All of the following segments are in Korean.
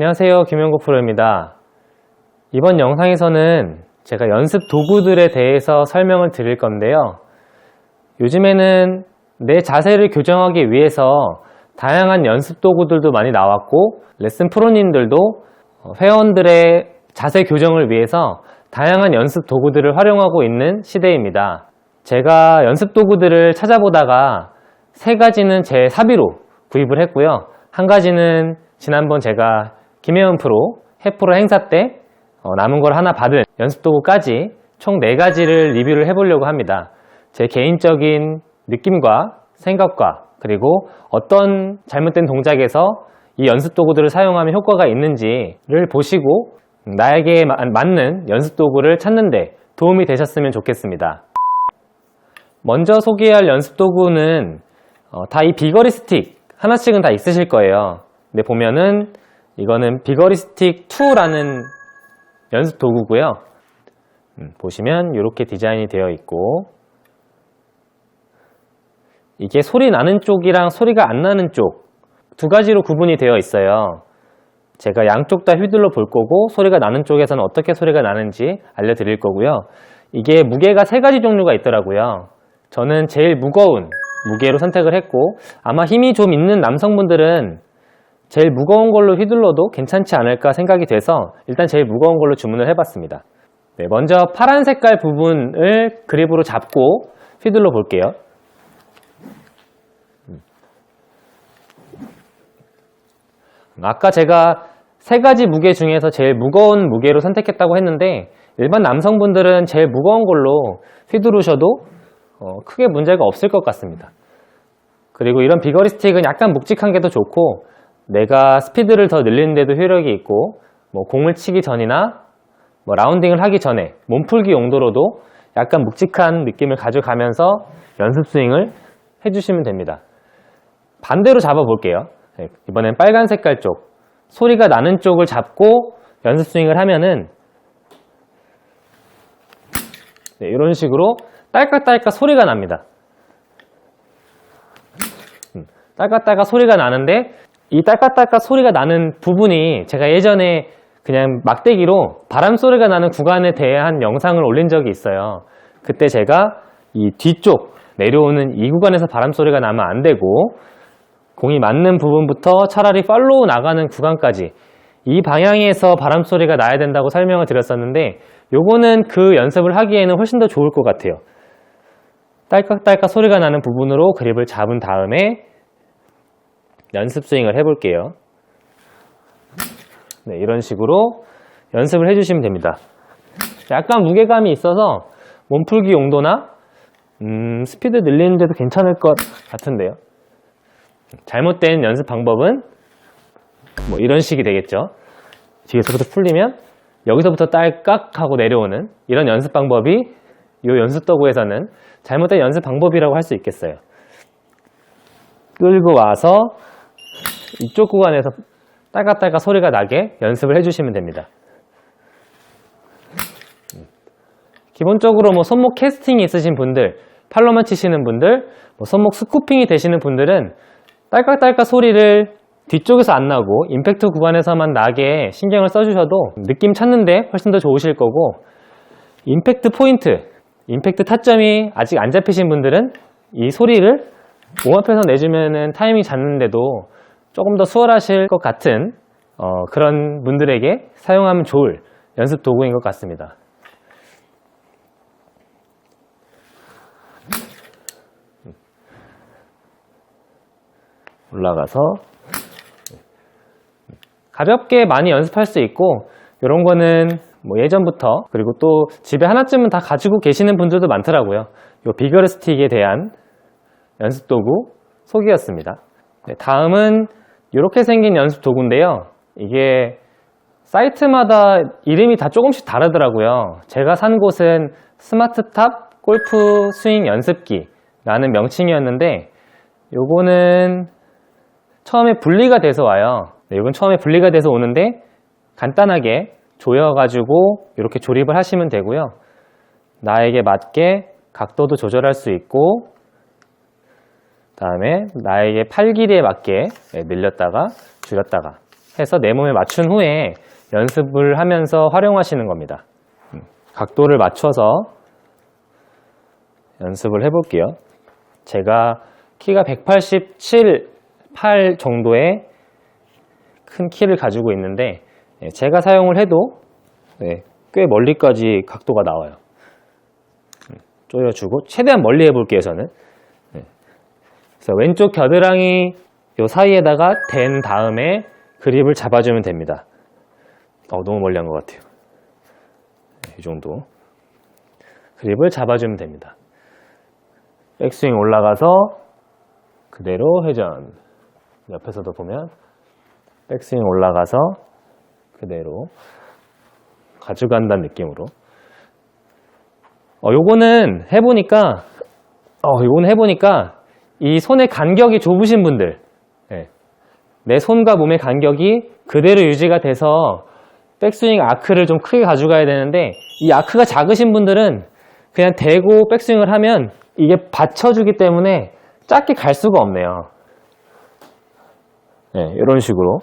안녕하세요. 김영국 프로입니다. 이번 영상에서는 제가 연습 도구들에 대해서 설명을 드릴 건데요. 요즘에는 내 자세를 교정하기 위해서 다양한 연습 도구들도 많이 나왔고, 레슨 프로님들도 어, 회원들의 자세 교정을 위해서 다양한 연습 도구들을 활용하고 있는 시대입니다. 제가 연습 도구들을 찾아보다가 세 가지는 제 사비로 구입을 했고요. 한 가지는 지난번 제가 김혜원 프로, 해프로 행사 때 어, 남은 걸 하나 받은 연습 도구까지 총네 가지를 리뷰를 해보려고 합니다. 제 개인적인 느낌과 생각과 그리고 어떤 잘못된 동작에서 이 연습 도구들을 사용하면 효과가 있는지를 보시고 나에게 마- 맞는 연습 도구를 찾는데 도움이 되셨으면 좋겠습니다. 먼저 소개할 연습 도구는 어, 다이 비거리 스틱 하나씩은 다 있으실 거예요. 근데 보면은 이거는 비거리 스틱 2라는 연습 도구고요. 음, 보시면 이렇게 디자인이 되어 있고 이게 소리 나는 쪽이랑 소리가 안 나는 쪽 두 가지로 구분이 되어 있어요. 제가 양쪽 다 휘둘러 볼 거고 소리가 나는 쪽에서는 어떻게 소리가 나는지 알려드릴 거고요. 이게 무게가 세 가지 종류가 있더라고요. 저는 제일 무거운 무게로 선택을 했고 아마 힘이 좀 있는 남성분들은 제일 무거운 걸로 휘둘러도 괜찮지 않을까 생각이 돼서 일단 제일 무거운 걸로 주문을 해봤습니다. 네, 먼저 파란 색깔 부분을 그립으로 잡고 휘둘러 볼게요. 아까 제가 세 가지 무게 중에서 제일 무거운 무게로 선택했다고 했는데 일반 남성분들은 제일 무거운 걸로 휘두르셔도 어, 크게 문제가 없을 것 같습니다. 그리고 이런 비거리 스틱은 약간 묵직한 게 더 좋고 내가 스피드를 더 늘리는데도 효력이 있고 뭐 공을 치기 전이나 뭐 라운딩을 하기 전에 몸풀기 용도로도 약간 묵직한 느낌을 가져가면서 연습 스윙을 해주시면 됩니다. 반대로 잡아볼게요. 네, 이번엔 빨간 색깔 쪽 소리가 나는 쪽을 잡고 연습 스윙을 하면은 네, 이런 식으로 딸깍딸깍 소리가 납니다. 음, 딸깍딸깍 소리가 나는데 이 딸깍딸깍 소리가 나는 부분이 제가 예전에 그냥 막대기로 바람 소리가 나는 구간에 대한 영상을 올린 적이 있어요. 그때 제가 이 뒤쪽 내려오는 이 구간에서 바람 소리가 나면 안 되고 공이 맞는 부분부터 차라리 팔로우 나가는 구간까지 이 방향에서 바람 소리가 나야 된다고 설명을 드렸었는데 요거는 그 연습을 하기에는 훨씬 더 좋을 것 같아요. 딸깍딸깍 소리가 나는 부분으로 그립을 잡은 다음에 연습 스윙을 해볼게요. 네, 이런 식으로 연습을 해주시면 됩니다. 약간 무게감이 있어서 몸풀기 용도나 음, 스피드 늘리는 데도 괜찮을 것 같은데요. 잘못된 연습 방법은 뭐 이런 식이 되겠죠. 뒤에서부터 풀리면 여기서부터 딸깍 하고 내려오는 이런 연습 방법이 이 연습 도구에서는 잘못된 연습 방법이라고 할 수 있겠어요. 끌고 와서 이쪽 구간에서 딸깍딸깍 소리가 나게 연습을 해주시면 됩니다. 기본적으로 뭐 손목 캐스팅이 있으신 분들, 팔로만 치시는 분들, 뭐 손목 스쿠핑이 되시는 분들은 딸깍딸깍 소리를 뒤쪽에서 안 나고 임팩트 구간에서만 나게 신경을 써주셔도 느낌 찾는데 훨씬 더 좋으실 거고 임팩트 포인트, 임팩트 타점이 아직 안 잡히신 분들은 이 소리를 몸 앞에서 내주면은 타이밍 잡는데도 조금 더 수월하실 것 같은 어, 그런 분들에게 사용하면 좋을 연습 도구인 것 같습니다. 올라가서 가볍게 많이 연습할 수 있고 이런 거는 뭐 예전부터 그리고 또 집에 하나쯤은 다 가지고 계시는 분들도 많더라고요. 이 비거리 스틱에 대한 연습 도구 소개였습니다. 네, 다음은 이렇게 생긴 연습 도구인데요. 이게 사이트마다 이름이 다 조금씩 다르더라고요. 제가 산 곳은 스마트탑 골프 스윙 연습기라는 명칭이었는데 요거는 처음에 분리가 돼서 와요. 네, 이건 처음에 분리가 돼서 오는데 간단하게 조여가지고 이렇게 조립을 하시면 되고요. 나에게 맞게 각도도 조절할 수 있고 다음에 나에게 팔 길이에 맞게 네, 늘렸다가 줄였다가 해서 내 몸에 맞춘 후에 연습을 하면서 활용하시는 겁니다. 음, 각도를 맞춰서 연습을 해볼게요. 제가 키가 187, 8 정도의 큰 키를 가지고 있는데 예, 제가 사용을 해도 네, 꽤 멀리까지 각도가 나와요. 음, 조여주고 최대한 멀리 해볼게요 저는. 네. 그래서 왼쪽 겨드랑이 요 사이에다가 댄 다음에 그립을 잡아주면 됩니다. 어, 너무 멀리 한 것 같아요. 네, 이 정도. 그립을 잡아주면 됩니다. 백스윙 올라가서 그대로 회전. 옆에서도 보면 백스윙 올라가서 그대로 가져간다는 느낌으로. 어, 요거는 해보니까, 어, 요거는 해보니까 이 손의 간격이 좁으신 분들, 예. 내 손과 몸의 간격이 그대로 유지가 돼서 백스윙 아크를 좀 크게 가져가야 되는데 이 아크가 작으신 분들은 그냥 대고 백스윙을 하면 이게 받쳐주기 때문에 작게 갈 수가 없네요. 네, 이런 식으로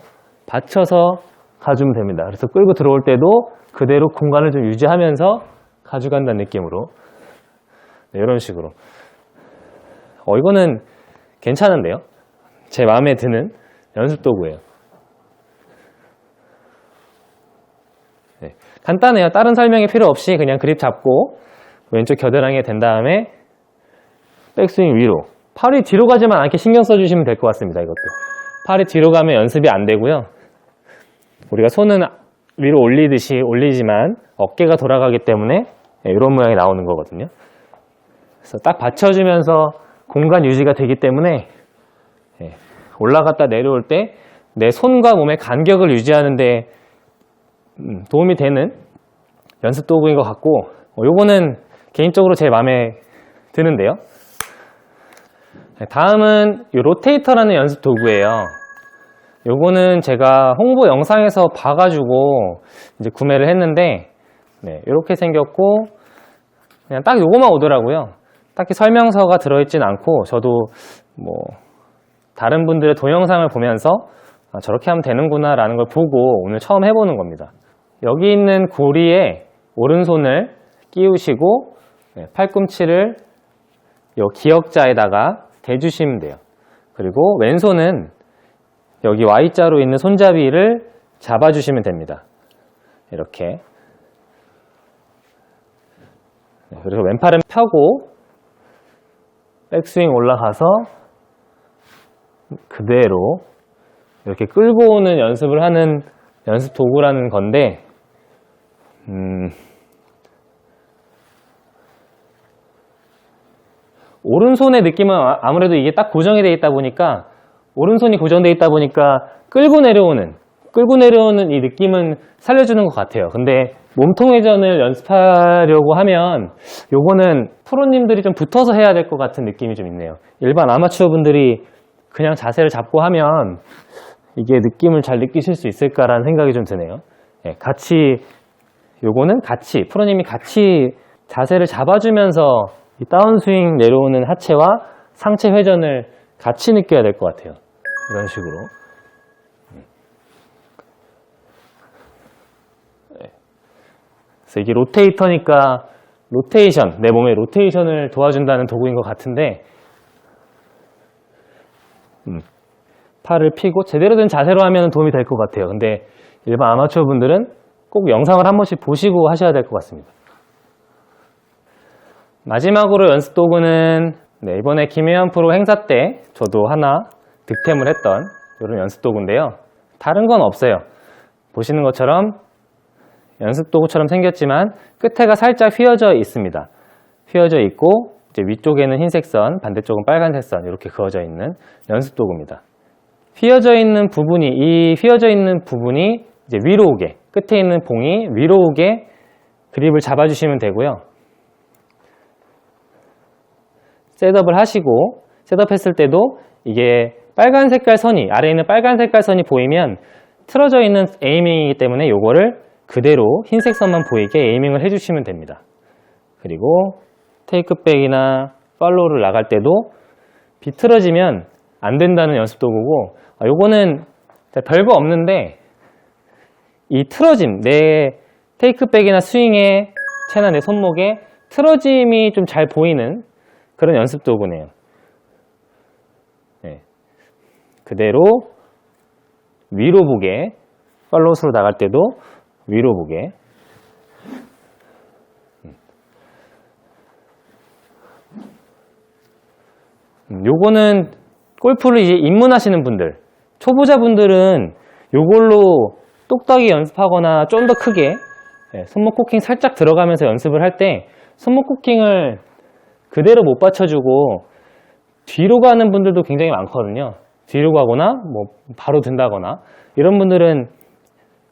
받쳐서 가주면 됩니다. 그래서 끌고 들어올 때도 그대로 공간을 좀 유지하면서 가져간다는 느낌으로 네, 이런 식으로 어 이거는 괜찮은데요? 제 마음에 드는 연습 도구예요. 네, 간단해요. 다른 설명이 필요 없이 그냥 그립 잡고 왼쪽 겨드랑이에 댄 다음에 백스윙 위로 팔이 뒤로 가지만 않게 신경 써주시면 될 것 같습니다. 이것도 팔이 뒤로 가면 연습이 안 되고요. 우리가 손은 위로 올리듯이 올리지만 어깨가 돌아가기 때문에 이런 모양이 나오는 거거든요. 그래서 딱 받쳐주면서 공간 유지가 되기 때문에 예, 올라갔다 내려올 때 내 손과 몸의 간격을 유지하는데 음, 도움이 되는 연습 도구인 것 같고 어, 요거는 개인적으로 제 마음에 드는데요. 네, 다음은 이 로테이터라는 연습 도구예요. 요거는 제가 홍보 영상에서 봐가지고 이제 구매를 했는데 네, 이렇게 생겼고 그냥 딱 요거만 오더라고요. 딱히 설명서가 들어있진 않고 저도 뭐 다른 분들의 동영상을 보면서 아, 저렇게 하면 되는구나 라는 걸 보고 오늘 처음 해보는 겁니다. 여기 있는 고리에 오른손을 끼우시고 네, 팔꿈치를 요 기역자에다가 대주시면 돼요. 그리고 왼손은 여기 Y자로 있는 손잡이를 잡아주시면 됩니다. 이렇게. 네, 그리고 왼팔은 펴고 백스윙 올라가서 그대로 이렇게 끌고 오는 연습을 하는 연습 도구라는 건데, 음, 오른손의 느낌은 아- 아무래도 이게 딱 고정이 되어 있다 보니까 오른손이 고정되어 있다 보니까 끌고 내려오는 끌고 내려오는 이 느낌은 살려주는 것 같아요. 근데 몸통 회전을 연습하려고 하면 요거는 프로님들이 좀 붙어서 해야 될 것 같은 느낌이 좀 있네요. 일반 아마추어 분들이 그냥 자세를 잡고 하면 이게 느낌을 잘 느끼실 수 있을까라는 생각이 좀 드네요. 예, 같이 요거는 같이 프로님이 같이 자세를 잡아주면서 이 다운스윙 내려오는 하체와 상체 회전을 같이 느껴야 될 것 같아요. 이런 식으로. 네. 그래서 이게 로테이터니까 로테이션, 내 몸의 로테이션을 도와준다는 도구인 것 같은데, 음, 팔을 펴고 제대로 된 자세로 하면 도움이 될 것 같아요. 근데 일반 아마추어 분들은 꼭 영상을 한 번씩 보시고 하셔야 될 것 같습니다. 마지막으로 연습 도구는 네, 이번에 김혜연 프로 행사 때 저도 하나 득템을 했던 이런 연습 도구인데요. 다른 건 없어요. 보시는 것처럼 연습 도구처럼 생겼지만 끝에가 살짝 휘어져 있습니다. 휘어져 있고 이제 위쪽에는 흰색 선, 반대쪽은 빨간색 선 이렇게 그어져 있는 연습 도구입니다. 휘어져 있는 부분이 이 휘어져 있는 부분이 이제 위로 오게 끝에 있는 봉이 위로 오게 그립을 잡아주시면 되고요. 셋업을 하시고 셋업했을 때도 이게 빨간 색깔 선이 아래에 있는 빨간 색깔 선이 보이면 틀어져 있는 에이밍이기 때문에 요거를 그대로 흰색 선만 보이게 에이밍을 해주시면 됩니다. 그리고 테이크백이나 팔로우를 나갈 때도 비틀어지면 안 된다는 연습 도구고 아, 요거는 별거 없는데 이 틀어짐, 내 테이크백이나 스윙의 채나 내 손목에 틀어짐이 좀 잘 보이는 그런 연습 도구네요. 네. 그대로 위로 보게, 팔로우스로 나갈 때도 위로 보게. 음, 요거는 골프를 이제 입문하시는 분들, 초보자분들은 요걸로 똑딱이 연습하거나 좀 더 크게 예, 손목 코킹 살짝 들어가면서 연습을 할 때 손목 코킹을 그대로 못 받쳐주고 뒤로 가는 분들도 굉장히 많거든요. 뒤로 가거나 뭐 바로 든다거나 이런 분들은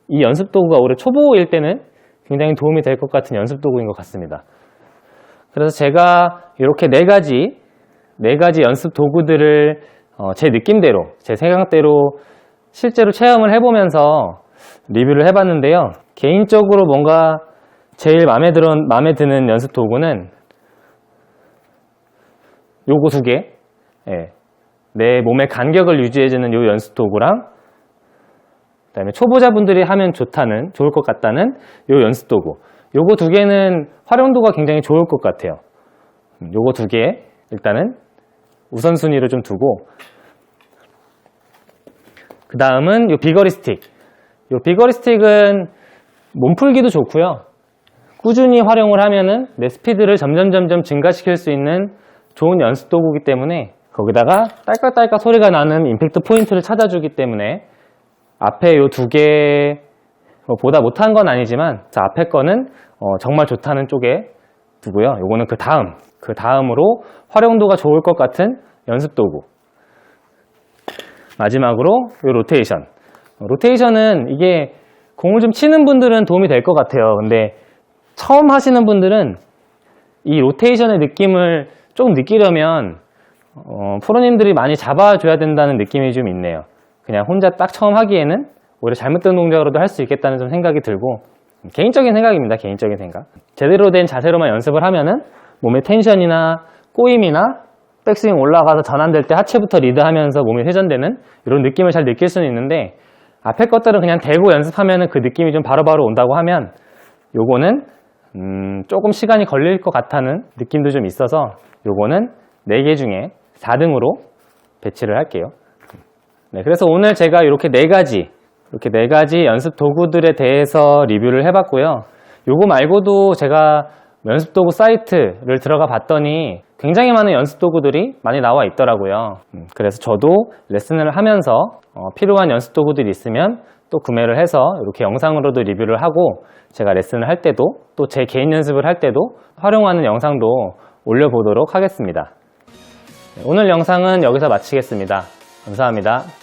이 연습 도구가 올해 초보일 때는 굉장히 도움이 될 것 같은 연습 도구인 것 같습니다. 그래서 제가 이렇게 네 가지 네 가지 연습 도구들을 어, 제 느낌대로 제 생각대로 실제로 체험을 해보면서 리뷰를 해봤는데요. 개인적으로 뭔가 제일 마음에 들어 마음에 드는 연습 도구는 요거 두 개. 예. 내 몸의 간격을 유지해주는 요 연습 도구랑 그다음에 초보자분들이 하면 좋다는 좋을 것 같다는 요 연습 도구. 요거 두 개는 활용도가 굉장히 좋을 것 같아요. 음, 요거 두 개 일단은 우선순위를 좀 두고 그 다음은 요 비거리 스틱. 요 비거리 스틱은 몸풀기도 좋고요. 꾸준히 활용을 하면은 내 스피드를 점점 점점 증가시킬 수 있는 좋은 연습 도구이기 때문에 거기다가 딸깍딸깍 소리가 나는 임팩트 포인트를 찾아주기 때문에 앞에 요 두 개 보다 못한 건 아니지만 자, 앞에 거는 어, 정말 좋다는 쪽에 두고요. 요거는 그 다음 그 다음으로 활용도가 좋을 것 같은 연습 도구 마지막으로 요 로테이션 어, 로테이션은 이게 공을 좀 치는 분들은 도움이 될 것 같아요. 근데 처음 하시는 분들은 이 로테이션의 느낌을 조금 느끼려면 어, 프로님들이 많이 잡아줘야 된다는 느낌이 좀 있네요. 그냥 혼자 딱 처음 하기에는 오히려 잘못된 동작으로도 할 수 있겠다는 좀 생각이 들고 개인적인 생각입니다. 개인적인 생각. 제대로 된 자세로만 연습을 하면은 몸의 텐션이나 꼬임이나 백스윙 올라가서 전환될 때 하체부터 리드하면서 몸이 회전되는 이런 느낌을 잘 느낄 수는 있는데 앞에 것들은 그냥 대고 연습하면은 그 느낌이 좀 바로바로 온다고 하면 요거는 음, 조금 시간이 걸릴 것 같다는 느낌도 좀 있어서 요거는 4개 중에 4등으로 배치를 할게요. 네, 그래서 오늘 제가 이렇게 네 가지, 이렇게 네 가지 연습 도구들에 대해서 리뷰를 해봤고요. 요거 말고도 제가 연습 도구 사이트를 들어가 봤더니 굉장히 많은 연습 도구들이 많이 나와 있더라고요. 음, 그래서 저도 레슨을 하면서 어, 필요한 연습 도구들이 있으면 또 구매를 해서 이렇게 영상으로도 리뷰를 하고 제가 레슨을 할 때도 또 제 개인 연습을 할 때도 활용하는 영상도 올려보도록 하겠습니다. 네, 오늘 영상은 여기서 마치겠습니다. 감사합니다.